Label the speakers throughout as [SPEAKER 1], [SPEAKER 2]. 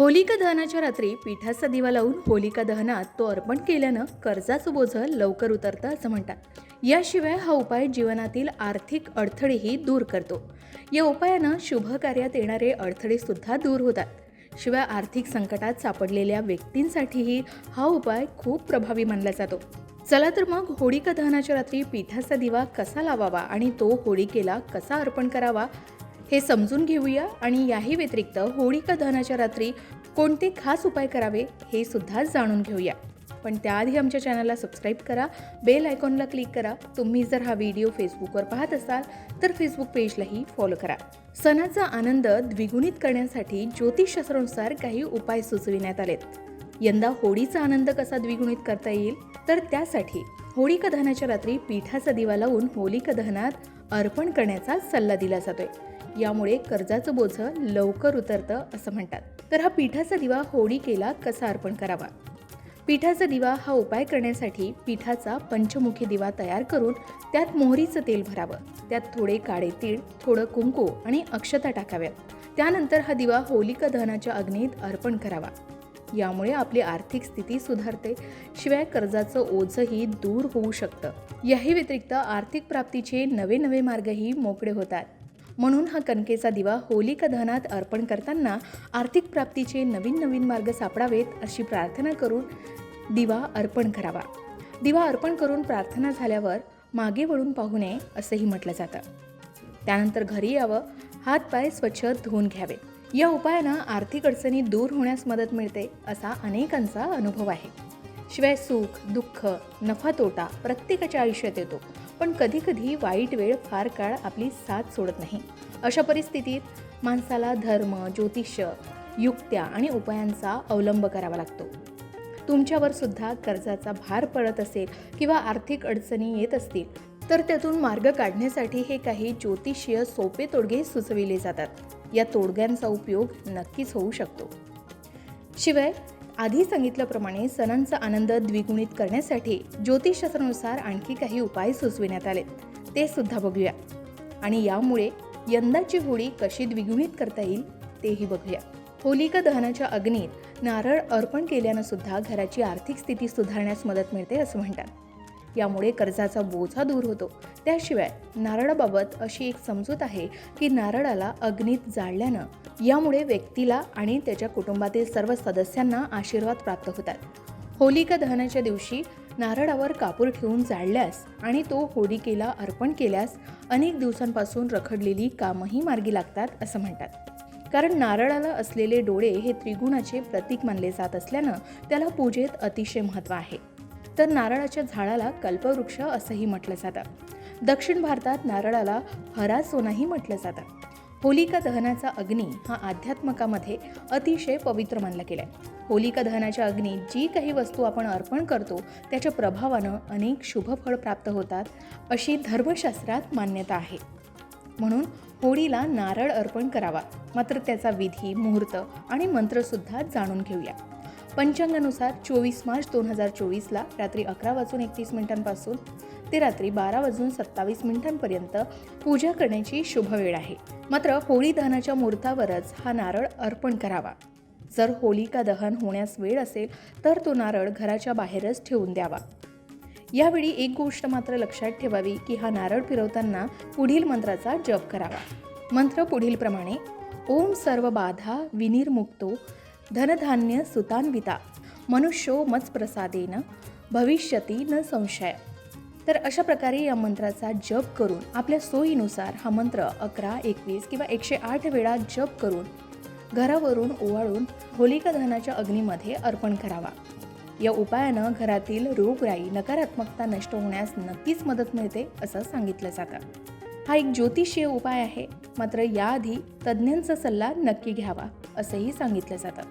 [SPEAKER 1] होलिका दहनाच्या रात्री पिठाचा दिवा लावून होलिका दहनात तो अर्पण केल्यानं कर्जाचं बोझं लवकर उतरतं असं म्हणतात. याशिवाय हा उपाय जीवनातील आर्थिक अडथळेही दूर करतो. या उपायानं शुभ कार्यात येणारे अडथळेसुद्धा दूर होतात. शिवाय आर्थिक संकटात सापडलेल्या व्यक्तींसाठीही हा उपाय खूप प्रभावी मानला जातो. चला तर मग होळिका दहनाच्या रात्री पिठाचा दिवा कसा लावावा आणि तो होळिकेला कसा अर्पण करावा हे समजून घेऊया आणि याही व्यतिरिक्त होळिका दहनाच्या रात्री कोणते खास उपाय करावे हे सुद्धा जाणून घेऊया. पण त्याआधी आमच्या चॅनलला सबस्क्राईब करा बेल आयकॉनला क्लिक करा. तुम्ही जर हा व्हिडिओ फेसबुकवर पाहत असाल तर फेसबुक पेजलाही फॉलो करा. सणाचा आनंद द्विगुणित करण्यासाठी ज्योतिषशास्त्रानुसार काही उपाय सुचविण्यात आलेत. यंदा होळीचा आनंद कसा द्विगुणित करता येईल? तर त्यासाठी होळिका दहनाच्या रात्री पिठाचा दिवा लावून होलिका दहनात अर्पण करण्याचा सल्ला दिला जातोय. यामुळे कर्जाचं बोझं लवकर उतरतं असं म्हणतात. तर हा पिठाचा दिवा होळिकेला कसा अर्पण करावा? पिठाचा दिवा हा उपाय करण्यासाठी पिठाचा पंचमुखी दिवा तयार करून त्यात मोहरीचं तेल भरावं. त्यात थोडे काळे तीळ थोडं कुंकू आणि अक्षता टाकाव्यात. त्यानंतर हा दिवा होलिका दहनाच्या अग्नीत अर्पण करावा. यामुळे आपली आर्थिक स्थिती सुधारते. शिवाय कर्जाचं ओझंही दूर होऊ शकतं. याही व्यतिरिक्त आर्थिक प्राप्तीचे नवे नवे मार्गही मोकळे होतात. म्हणून हा कणकेचा दिवा होलिका दहनात अर्पण करताना आर्थिक प्राप्तीचे नवीन नवीन मार्ग सापडावेत अशी प्रार्थना करून दिवा अर्पण करावा. दिवा अर्पण करून प्रार्थना झाल्यावर मागे वळून पाहू नये असंही म्हटलं जातं. त्यानंतर घरी यावं हातपाय स्वच्छ धुवून घ्यावे. या उपायानं आर्थिक अडचणी दूर होण्यास मदत मिळते असा अनेकांचा अनुभव आहे. शिवाय सुख दुःख नफा तोटा प्रत्येकाच्या आयुष्यात येतो. पण कधीकधी वाईट वेळ फार काळ आपली साथ सोडत नाही. अशा परिस्थितीत माणसाला धर्म ज्योतिष युक्त्या आणि उपायांचा अवलंब करावा लागतो. तुमच्यावर सुद्धा कर्जाचा भार पडत असेल किंवा आर्थिक अडचणी येत असतील तर त्यातून मार्ग काढण्यासाठी हे काही ज्योतिषीय सोपे तोडगे सुचविले जातात. या तोडग्यांचा उपयोग नक्कीच होऊ शकतो. शिवाय आधी सांगितल्याप्रमाणे सणांचा आनंद द्विगुणित करण्यासाठी ज्योतिषशास्त्रानुसार आणखी काही उपाय सुचविण्यात आले. ते सुद्धा बघूया. आणि यामुळे यंदाची होळी कशी द्विगुणित करता येईल तेही बघूया. होलिका दहनाच्या अग्नीत नारळ अर्पण केल्यानं सुद्धा घराची आर्थिक स्थिती सुधारण्यास मदत मिळते असं म्हणतात. यामुळे कर्जाचा बोजा दूर होतो. त्याशिवाय नारळाबाबत अशी एक समजूत आहे की नारळाला अग्नीत जाळल्यानं यामुळे व्यक्तीला आणि त्याच्या कुटुंबातील सर्व सदस्यांना आशीर्वाद प्राप्त होतात. होलिका दहनाच्या दिवशी नारळावर कापूर ठेवून जाळल्यास आणि तो होलिकेला अर्पण केल्यास अनेक दिवसांपासून रखडलेली कामही मार्गी लागतात असं म्हणतात. कारण नारळाला असलेले डोळे हे त्रिगुणाचे प्रतीक मानले जात असल्यानं त्याला पूजेत अतिशय महत्त्व आहे. तर नारळाच्या झाडाला कल्पवृक्ष असंही म्हटलं जातं. दक्षिण भारतात नारळाला हरा सोनाही म्हटलं जातं. होलिका दहनाचा अग्नी हा आध्यात्मकामध्ये अतिशय पवित्र मानला गेला आहे होलिका दहनाच्या अग्नीत जी काही वस्तू आपण अर्पण करतो त्याच्या प्रभावानं अनेक शुभफळ प्राप्त होतात अशी धर्मशास्त्रात मान्यता आहे. म्हणून होळीला नारळ अर्पण करावा. मात्र त्याचा विधी मुहूर्त आणि मंत्रसुद्धा जाणून घेऊया. पंचांगानुसार चोवीस मार्च दोन हजार चोवीसला रात्री अकरा वाजून एकतीस मिनिटांपासून ते रात्री बारा वाजून सत्तावीस मिनिटांपर्यंत पूजा करण्याची शुभ वेळ आहे. मात्र होळी दहनाच्या मुहूर्तावरच हा नारळ अर्पण करावा. जर होलिका दहन होण्यास वेळ असेल तर तो नारळ घराच्या बाहेरच ठेवून द्यावा. यावेळी एक गोष्ट मात्र लक्षात ठेवावी की हा नारळ फिरवताना पुढील मंत्राचा जप करावा. मंत्र पुढीलप्रमाणे ओम सर्व बाधा विनिर्मुक्तो धनधान्य सुतान्विता मनुष्यो मत्प्रसादेन भविष्यती न संशय. तर अशा प्रकारे या मंत्राचा जप करून आपल्या सोयीनुसार हा मंत्र अकरा एकवीस किंवा एकशे आठ वेळा जप करून घरावरून ओवाळून होलिका दहनाच्या अग्नीमध्ये अर्पण करावा. या उपायानं घरातील रोगराई नकारात्मकता नष्ट होण्यास नक्कीच मदत मिळते असं सांगितलं जातं. हा एक ज्योतिषीय उपाय आहे मात्र याआधी तज्ज्ञांचा सल्ला नक्की घ्यावा. असंही सांगितलं जातं.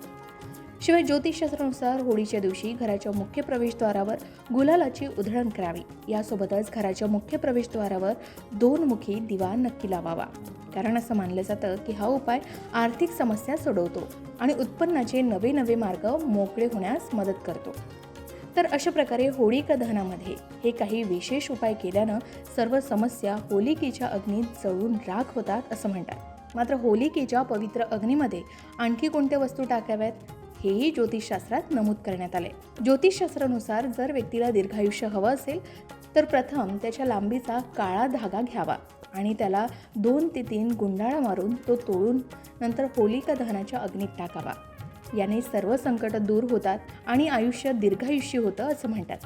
[SPEAKER 1] शिवाय ज्योतिषशास्त्रानुसार होळीच्या दिवशी घराच्या मुख्य प्रवेशद्वारावर गुलालाची उधळण करावी. यासोबतच घराच्या मुख्य प्रवेशद्वारावर दोन मुखी दिवा नक्की लावावा. कारण असं मानलं जातं की हा उपाय आर्थिक समस्या सोडवतो आणि उत्पन्नाचे नवे नवे मार्ग मोकळे होण्यास मदत करतो. तर अशा प्रकारे होळिका दहनामध्ये हे काही विशेष उपाय केल्यानं सर्व समस्या होलिकेच्या अग्नीत जळून राख होतात असं म्हणतात. मात्र होलिकेच्या पवित्र अग्नीमध्ये आणखी कोणत्या वस्तू टाकाव्यात? हेही ज्योतिषशास्त्रात नमूद करण्यात आले. ज्योतिषशास्त्रानुसार जर व्यक्तीला दीर्घायुष्य हवं असेल तर प्रथम त्याच्या लांबीचा काळा धागा घ्यावा आणि त्याला दोन ते तीन गुंडाळा मारून तो तोडून नंतर होलिका दहनाच्या अग्नीत टाकावा. याने सर्व संकट दूर होतात आणि आयुष्य दीर्घायुष्य होतं असं म्हणतात.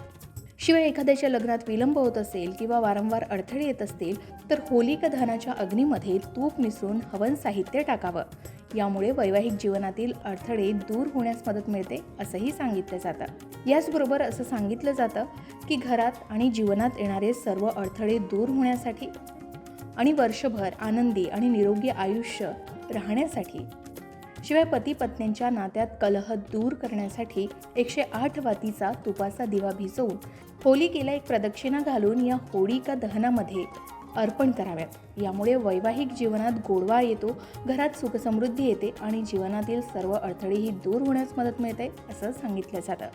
[SPEAKER 1] शिवाय एखाद्याच्या लग्नात विलंब होत असेल किंवा वारंवार अडथळे येत असतील तर होलिका धनाच्या अग्नीमध्ये तूप मिसळून हवन साहित्य टाकावं. यामुळे वैवाहिक जीवनातील अडथळे दूर होण्यास मदत मिळते असंही सांगितलं जातं. याचबरोबर असं सांगितलं जातं की घरात आणि जीवनात येणारे सर्व अडथळे दूर होण्यासाठी आणि वर्षभर आनंदी आणि निरोगी आयुष्य राहण्यासाठी शिवाय पती पत्नींच्या नात्यात कलह दूर करण्यासाठी एकशे आठ वातीचा तुपाचा दिवा भिजवून होलिकेला एक प्रदक्षिणा घालून या होळिका दहनामध्ये अर्पण कराव्यात. यामुळे वैवाहिक जीवनात गोडवा येतो घरात सुखसमृद्धी येते आणि जीवनातील सर्व अडथळेही दूर होण्यास मदत मिळते असं सांगितलं जातं.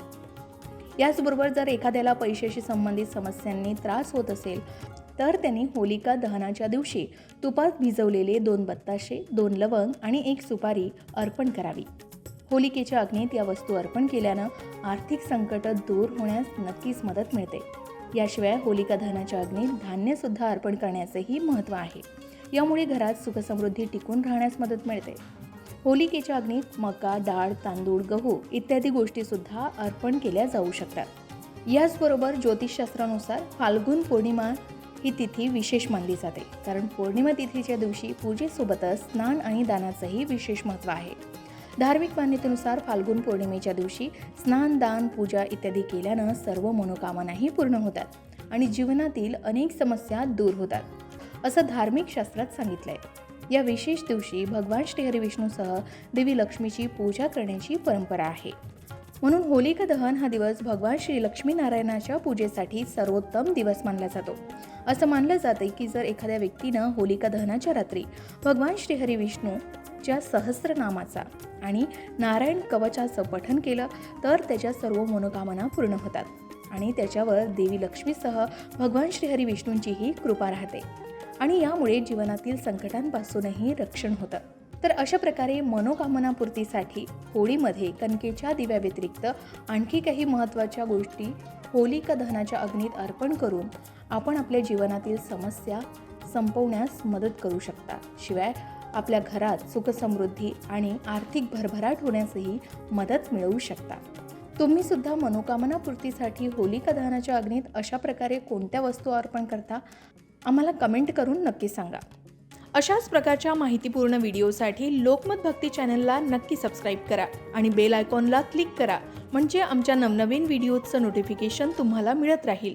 [SPEAKER 1] याचबरोबर जर एखाद्याला पैशाशी संबंधित समस्यांनी त्रास होत असेल तर त्यांनी होलिका दहनाच्या दिवशी तुपात भिजवलेले दोन बत्ताशे दोन लवंग आणि एक सुपारी अर्पण करावी. होलिकेच्या अग्नीत या वस्तू अर्पण केल्यानं आर्थिक संकट दूर होण्यास नक्कीच मदत मिळते. याशिवाय होलिका दहनाच्या अग्नीत धान्यसुद्धा अर्पण करण्याचंही महत्त्व आहे. यामुळे घरात सुखसमृद्धी टिकून राहण्यास मदत मिळते. होलिकेच्या अग्नीत मका डाळ तांदूळ गहू इत्यादी गोष्टीसुद्धा अर्पण केल्या जाऊ शकतात. याचबरोबर ज्योतिषशास्त्रानुसार फाल्गुन पौर्णिमा ही तिथी विशेष मानली जाते. कारण पौर्णिमा तिथीच्या दिवशी पूजेसोबतच स्नान आणि दानाचंही विशेष महत्त्व आहे. धार्मिक मान्यतेनुसार फाल्गुन पौर्णिमेच्या दिवशी स्नान दान पूजा इत्यादी केल्यानं सर्व मनोकामनाही पूर्ण होतात आणि जीवनातील अनेक समस्या दूर होतात असं धार्मिक शास्त्रात सांगितलंय. या विशेष दिवशी भगवान श्रीहरी विष्णूसह देवी लक्ष्मीची पूजा करण्याची परंपरा आहे. म्हणून होलिका दहन हा दिवस भगवान श्री लक्ष्मीनारायणाच्या पूजेसाठी सर्वोत्तम दिवस मानला जातो. असं मानलं जातं की जर एखाद्या व्यक्तीनं होलिका दहनाच्या रात्री भगवान श्रीहरी विष्णूच्या सहस्रनामाचा आणि नारायण कवचाचं पठन केलं तर त्याच्या सर्व मनोकामना पूर्ण होतात. आणि त्याच्यावर देवी लक्ष्मीसह भगवान श्रीहरी विष्णूंचीही कृपा राहते. आणि यामुळे जीवनातील संकटांपासूनही रक्षण होतं. तर अशा प्रकारे मनोकामनापूर्तीसाठी होळीमध्ये कणकेच्या दिव्याव्यतिरिक्त आणखी काही महत्त्वाच्या गोष्टी होलिका दहनाच्या अग्नीत अर्पण करून आपण आपल्या जीवनातील समस्या संपवण्यास मदत करू शकता. शिवाय आपल्या घरात सुखसमृद्धी आणि आर्थिक भरभराट होण्यासही मदत मिळवू शकता. तुम्ही सुद्धा मनोकामनापूर्तीसाठी होलिका दहनाच्या अग्नीत अशा प्रकारे कोणत्या वस्तू अर्पण करता? आम्हाला कमेंट करून नक्की सांगा. अशाच प्रकारच्या माहितीपूर्ण व्हिडिओसाठी लोकमत भक्ती चॅनलला नक्की सबस्क्राईब करा आणि बेल आयकॉनला क्लिक करा म्हणजे आमच्या नवनवीन व्हिडिओचं नोटिफिकेशन तुम्हाला मिळत राहील.